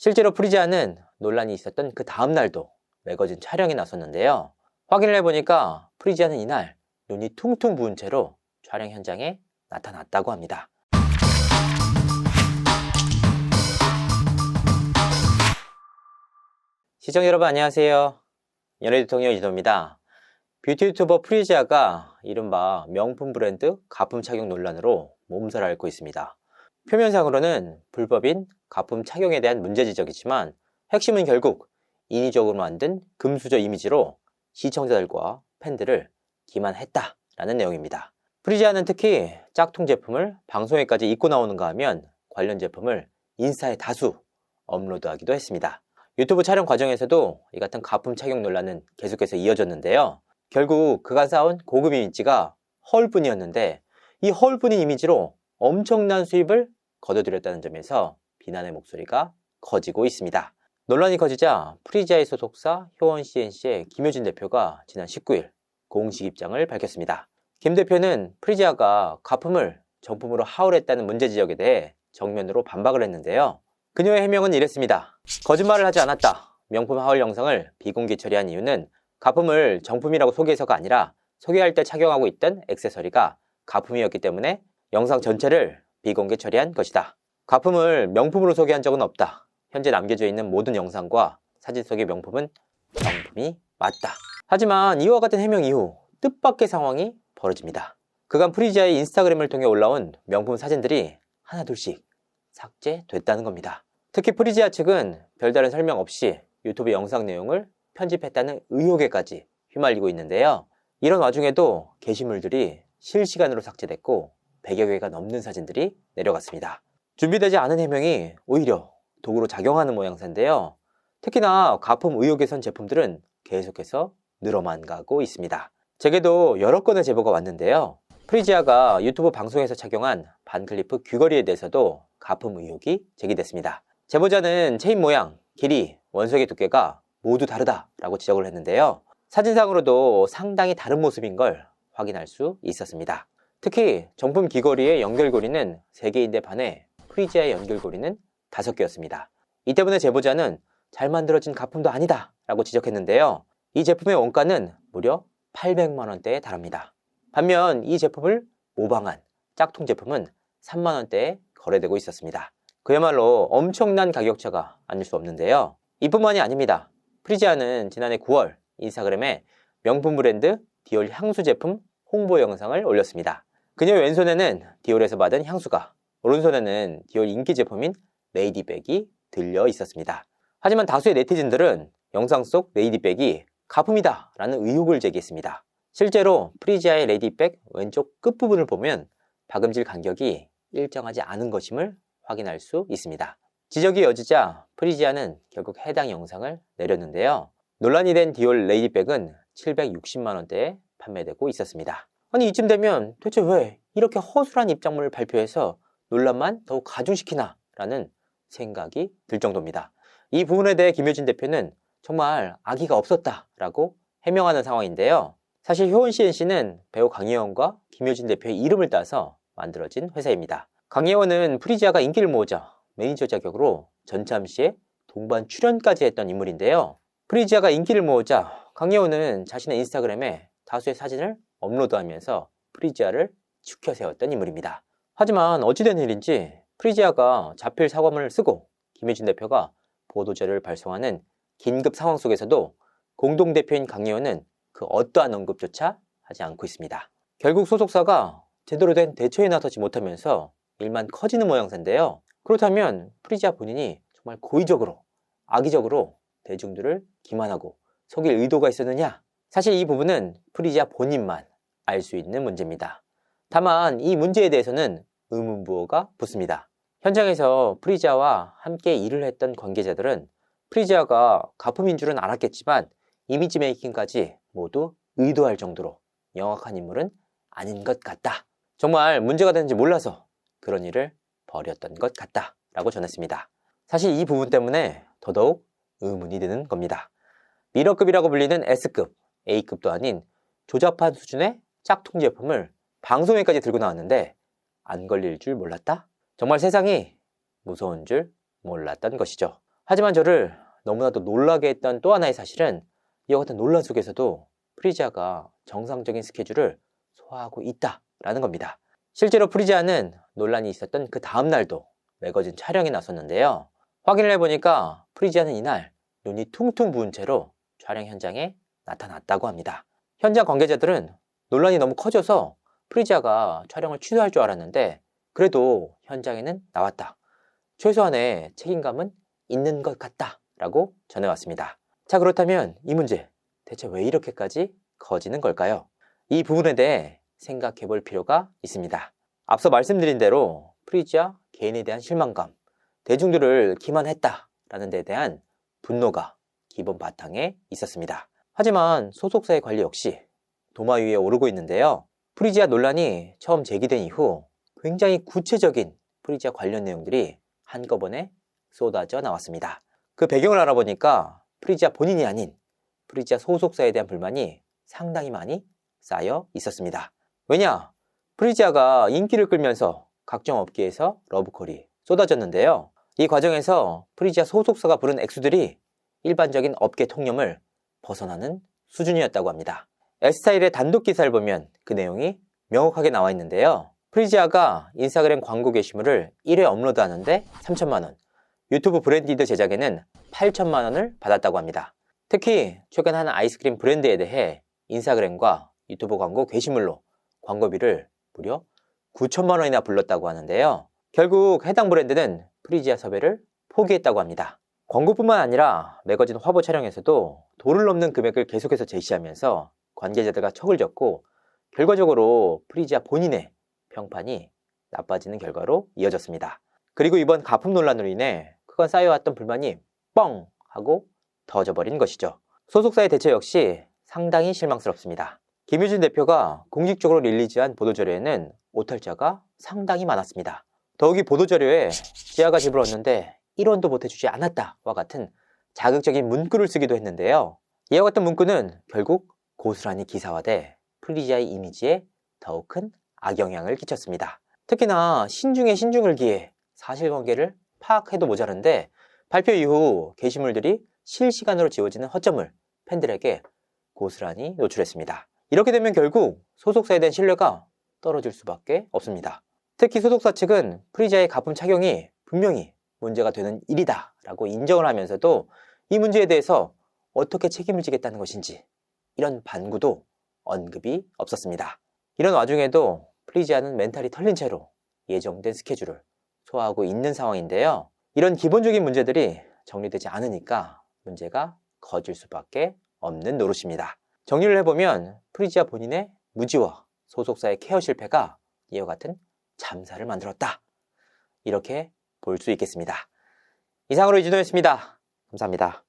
실제로 프리지아는 논란이 있었던 그 다음 날도 매거진 촬영에 나섰는데요. 확인을 해보니까 프리지아는 이날 눈이 퉁퉁 부은 채로 촬영 현장에 나타났다고 합니다. 시청 여러분 안녕하세요. 연예 대통령 이도입니다. 뷰티 유튜버 프리지아가 이른바 명품 브랜드 가품 착용 논란으로 몸살을 앓고 있습니다. 표면상으로는 불법인 가품 착용에 대한 문제 지적이지만 핵심은 결국 인위적으로 만든 금수저 이미지로 시청자들과 팬들을 기만했다라는 내용입니다. 프리지아는 특히 짝퉁 제품을 방송에까지 입고 나오는가 하면 관련 제품을 인스타에 다수 업로드하기도 했습니다. 유튜브 촬영 과정에서도 이 같은 가품 착용 논란은 계속해서 이어졌는데요. 결국 그가 쌓은 고급 이미지가 허울뿐이었는데 이 허울뿐인 이미지로 엄청난 수입을 거둬들였다는 점에서 비난의 목소리가 커지고 있습니다. 논란이 커지자 프리지아의 소속사 효원 CNC의 김효진 대표가 지난 19일 공식 입장을 밝혔습니다. 김 대표는 프리지아가 가품을 정품으로 하울했다는 문제 지적에 대해 정면으로 반박을 했는데요. 그녀의 해명은 이랬습니다. 거짓말을 하지 않았다. 명품 하울 영상을 비공개 처리한 이유는 가품을 정품이라고 소개해서가 아니라 소개할 때 착용하고 있던 액세서리가 가품이었기 때문에 영상 전체를 비공개 처리한 것이다. 가품을 명품으로 소개한 적은 없다. 현재 남겨져 있는 모든 영상과 사진 속의 명품은 정품이 맞다. 하지만 이와 같은 해명 이후 뜻밖의 상황이 벌어집니다. 그간 프리지아의 인스타그램을 통해 올라온 명품 사진들이 하나둘씩 삭제됐다는 겁니다. 특히 프리지아 측은 별다른 설명 없이 유튜브 영상 내용을 편집했다는 의혹에까지 휘말리고 있는데요. 이런 와중에도 게시물들이 실시간으로 삭제됐고 100여 개가 넘는 사진들이 내려갔습니다. 준비되지 않은 해명이 오히려 도구로 작용하는 모양새인데요. 특히나 가품 의혹에 선 제품들은 계속해서 늘어만 가고 있습니다. 제게도 여러 건의 제보가 왔는데요. 프리지아가 유튜브 방송에서 착용한 반클리프 귀걸이에 대해서도 가품 의혹이 제기됐습니다. 제보자는 체인 모양, 길이, 원석의 두께가 모두 다르다라고 지적을 했는데요. 사진상으로도 상당히 다른 모습인 걸 확인할 수 있었습니다. 특히 정품 귀걸이의 연결고리는 3개인데 반해 프리지아의 연결고리는 5개였습니다. 이 때문에 제보자는 잘 만들어진 가품도 아니다 라고 지적했는데요. 이 제품의 원가는 무려 800만원대에 달합니다. 반면 이 제품을 모방한 짝퉁 제품은 3만원대에 거래되고 있었습니다. 그야말로 엄청난 가격차가 아닐 수 없는데요. 이뿐만이 아닙니다. 프리지아는 지난해 9월 인스타그램에 명품 브랜드 디올 향수 제품 홍보 영상을 올렸습니다. 그녀 왼손에는 디올에서 받은 향수가, 오른손에는 디올 인기 제품인 레이디백이 들려 있었습니다. 하지만 다수의 네티즌들은 영상 속 레이디백이 가품이다 라는 의혹을 제기했습니다. 실제로 프리지아의 레이디백 왼쪽 끝부분을 보면 박음질 간격이 일정하지 않은 것임을 확인할 수 있습니다. 지적이 이어지자 프리지아는 결국 해당 영상을 내렸는데요. 논란이 된 디올 레이디백은 760만원대에 판매되고 있었습니다. 아니 이쯤 되면 도대체 왜 이렇게 허술한 입장문을 발표해서 논란만 더욱 가중시키나 라는 생각이 들 정도입니다. 이 부분에 대해 김효진 대표는 정말 악의가 없었다라고 해명하는 상황인데요. 사실 효원 CNC는 배우 강혜원과 김효진 대표의 이름을 따서 만들어진 회사입니다. 강혜원은 프리지아가 인기를 모으자 매니저 자격으로 전참 씨의 동반 출연까지 했던 인물인데요. 프리지아가 인기를 모으자 강혜원은 자신의 인스타그램에 다수의 사진을 업로드하면서 프리지아를 축혀 세웠던 인물입니다. 하지만 어찌된 일인지 프리지아가 자필 사과문을 쓰고 김혜진 대표가 보도자료를 발송하는 긴급 상황 속에서도 공동대표인 강의원은 그 어떠한 언급조차 하지 않고 있습니다. 결국 소속사가 제대로 된 대처에 나서지 못하면서 일만 커지는 모양새인데요. 그렇다면 프리지아 본인이 정말 고의적으로 악의적으로 대중들을 기만하고 속일 의도가 있었느냐? 사실 이 부분은 프리지아 본인만 알 수 있는 문제입니다. 다만 이 문제에 대해서는 의문부호가 붙습니다. 현장에서 프리지아와 함께 일을 했던 관계자들은 프리지아가 가품인 줄은 알았겠지만 이미지 메이킹까지 모두 의도할 정도로 영악한 인물은 아닌 것 같다. 정말 문제가 되는지 몰라서 그런 일을 벌였던 것 같다. 라고 전했습니다. 사실 이 부분 때문에 더더욱 의문이 드는 겁니다. 미러급이라고 불리는 S급, A급도 아닌 조잡한 수준의 짝퉁 제품을 방송에까지 들고 나왔는데 안 걸릴 줄 몰랐다? 정말 세상이 무서운 줄 몰랐던 것이죠. 하지만 저를 너무나도 놀라게 했던 또 하나의 사실은 이와 같은 논란 속에서도 프리지아가 정상적인 스케줄을 소화하고 있다라는 겁니다. 실제로 프리지아는 논란이 있었던 그 다음 날도 매거진 촬영에 나섰는데요. 확인을 해보니까 프리지아는 이날 눈이 퉁퉁 부은 채로 촬영 현장에 나타났다고 합니다. 현장 관계자들은 논란이 너무 커져서 프리지아가 촬영을 취소할 줄 알았는데 그래도 현장에는 나왔다. 최소한의 책임감은 있는 것 같다. 라고 전해왔습니다. 자, 그렇다면 이 문제 대체 왜 이렇게까지 커지는 걸까요? 이 부분에 대해 생각해 볼 필요가 있습니다. 앞서 말씀드린 대로 프리지아 개인에 대한 실망감, 대중들을 기만했다라는 데 대한 분노가 기본 바탕에 있었습니다. 하지만 소속사의 관리 역시 도마 위에 오르고 있는데요. 프리지아 논란이 처음 제기된 이후 굉장히 구체적인 프리지아 관련 내용들이 한꺼번에 쏟아져 나왔습니다. 그 배경을 알아보니까 프리지아 본인이 아닌 프리지아 소속사에 대한 불만이 상당히 많이 쌓여 있었습니다. 왜냐? 프리지아가 인기를 끌면서 각종 업계에서 러브콜이 쏟아졌는데요. 이 과정에서 프리지아 소속사가 부른 액수들이 일반적인 업계 통념을 벗어나는 수준이었다고 합니다. S타일의 단독 기사를 보면 그 내용이 명확하게 나와 있는데요. 프리지아가 인스타그램 광고 게시물을 1회 업로드하는데 3천만원, 유튜브 브랜디드 제작에는 8천만원을 받았다고 합니다. 특히 최근 한 아이스크림 브랜드에 대해 인스타그램과 유튜브 광고 게시물로 광고비를 무려 9천만 원이나 불렀다고 하는데요. 결국 해당 브랜드는 프리지아 섭외를 포기했다고 합니다. 광고뿐만 아니라 매거진 화보 촬영에서도 도를 넘는 금액을 계속해서 제시하면서 관계자들과 척을 졌고 결과적으로 프리지아 본인의 평판이 나빠지는 결과로 이어졌습니다. 그리고 이번 가품 논란으로 인해 그간 쌓여왔던 불만이 뻥 하고 터져버린 것이죠. 소속사의 대처 역시 상당히 실망스럽습니다. 김유진 대표가 공식적으로 릴리즈한 보도자료에는 오탈자가 상당히 많았습니다. 더욱이 보도자료에 지아가 집을 얻는데 1원도 보태주지 않았다와 같은 자극적인 문구를 쓰기도 했는데요. 이와 같은 문구는 결국 고스란히 기사화돼 프리지아의 이미지에 더욱 큰 악영향을 끼쳤습니다. 특히나 신중에 신중을 기해 사실관계를 파악해도 모자란데 발표 이후 게시물들이 실시간으로 지워지는 허점을 팬들에게 고스란히 노출했습니다. 이렇게 되면 결국 소속사에 대한 신뢰가 떨어질 수밖에 없습니다. 특히 소속사 측은 프리자의 가품 착용이 분명히 문제가 되는 일이다 라고 인정을 하면서도 이 문제에 대해서 어떻게 책임을 지겠다는 것인지 이런 반구도 언급이 없었습니다. 이런 와중에도 프리지아는 멘탈이 털린 채로 예정된 스케줄을 소화하고 있는 상황인데요. 이런 기본적인 문제들이 정리되지 않으니까 문제가 커질 수밖에 없는 노릇입니다. 정리를 해보면 프리지아 본인의 무지와 소속사의 케어 실패가 이와 같은 참사를 만들었다. 이렇게 볼 수 있겠습니다. 이상으로 이준호였습니다. 감사합니다.